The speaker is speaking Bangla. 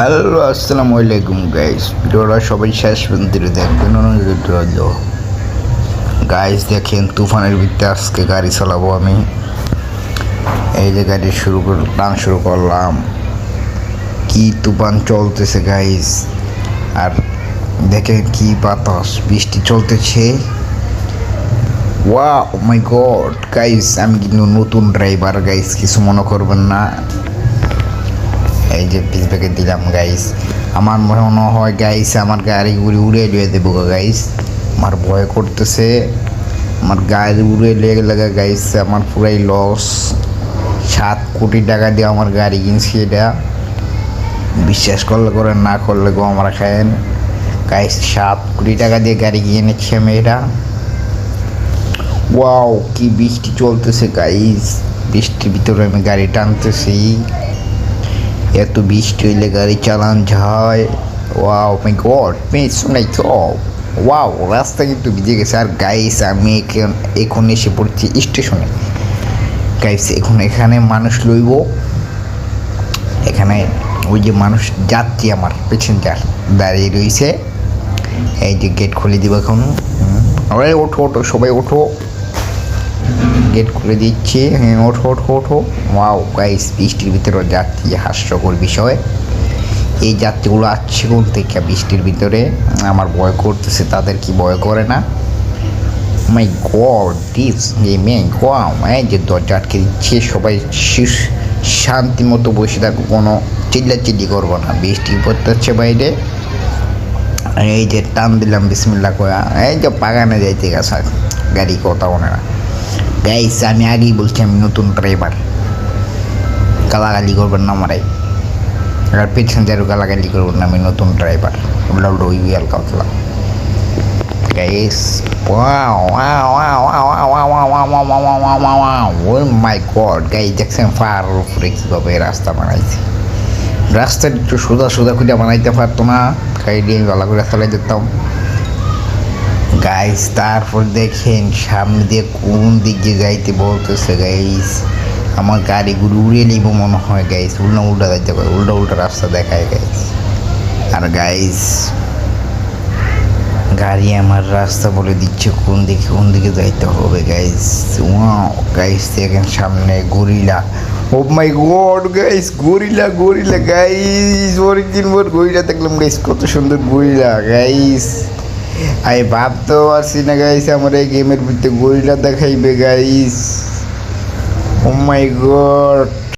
হ্যালো, আসসালামু আলাইকুম গাইস ভিডিওটা সবাই শেষ পর্যন্ত দেখবেন রইল। গাইস দেখেন, তুফানের ভিতরে আজকে গাড়ি চালাবো আমি। এই যে গাড়ি শুরু কর টান শুরু করলাম। কি তুফান চলতেছে গাইস আর দেখেন কি বাতাস, বৃষ্টি চলতেছে। ওয়া মাই গড গাইস আমি কিন্তু নতুন ড্রাইভার গাইস কিছু মনে করবেন না। এই যে পিস ব্যাগে দিলাম গাইস আমার মনে হয় গাইস আমার গাড়ি উড়ে উড়ে লিয়ে দেবো গাইস আমার ভয় করতেছে। আমার গাড়ি উড়ে লেগে লাগা গাইস আমার পুরাই লস সাত কোটি টাকা দিয়ে আমার গাড়ি কিনছি এটা। বিশ্বাস করলে করে না করলে গো, আমরা খায়েন। গাইস সাত কোটি টাকা দিয়ে গাড়ি কিনেছি আমি এটা। ওয়াও কি বৃষ্টি চলতেছে গাইস বৃষ্টির ভিতরে আমি গাড়ি টানতেছি। এত বৃষ্টি হইলে গাড়ি চালান যায়। ওয়াও মাই গড পেছনে তো ওয়াও রাস্তা কিন্তু ভিজে গেছে। আর গাইস আমি এখন এসে পড়ছি স্টেশনে। গাইস এখন এখানে মানুষ লইব। এখানে ওই যে মানুষ, যাত্রী আমার প্যাসেঞ্জার দাঁড়িয়ে রয়েছে এই যে গেট খুলে দিব এখন। ওঠো ওঠো, সবাই ওঠো। গেট খুলে দিচ্ছি। হ্যাঁ ওঠো ওঠো ওঠো ওয়াও গাইস বৃষ্টির ভিতরে যাত্রী, হাস্যকর বিষয়। এই যাত্রীগুলো আসছে কোন থেকে বৃষ্টির ভিতরে? আমার ভয় করতেছে, তাদের কি ভয় করে না? মাই গড দিস এই মে গাও এই যে দরজা আটকে দিচ্ছে, সবাই শি- শান্তি মতো বসে থাকো, কোনো চিল্লা চিল্লি করব না। বৃষ্টি পড়তেছে বাইরে। এই যে টান দিলাম বিসমিল্লা কয়া এই যে বাগানে যাইতে গেছে গাড়ি কথা মনে না। গাইস আমি আগেই বলছি আমি নতুন ড্রাইভার গালাগালি করবেন না আমারে আর প্যাসেঞ্জারও গালাগালি করবেন না আমি নতুন ড্রাইভার ওগুলো রই বিয়াল কাতলা গাইস ওই মাই গড গাই দেখছেন ফার উপরে কীভাবে রাস্তা বানাইছে রাস্তা একটু সোজা সোজা খুঁজে বানাইতে পারতো না গাড়ি দিয়ে গলা করে চালাই যেতাম গাইস তারপর দেখেন, সামনে দিয়ে কোন দিকে যাইতে বলতেছে গাইস আমার গাড়িগুলো উড়িয়ে নিব মনে হয় গাইস উল্টা উল্টা যাইতে পারে, উল্টা উল্টা রাস্তা দেখায় গাইস আর গাইস গাড়ি আমার রাস্তা বলে দিচ্ছে, কোন দিকে কোন দিকে যাইতে হবে গাইস গাইস দেখেন সামনে gorilla. Oh my god guys gorilla gorilla guys অনেকদিন পর গরিলা দেখলাম গাইস কত সুন্দর গরিলা গাইস আমি ভাবতেও পারছি না গাইস আমার এই গেমের ভিতরে গরিলা দেখাইবে গাইস ও মাই গড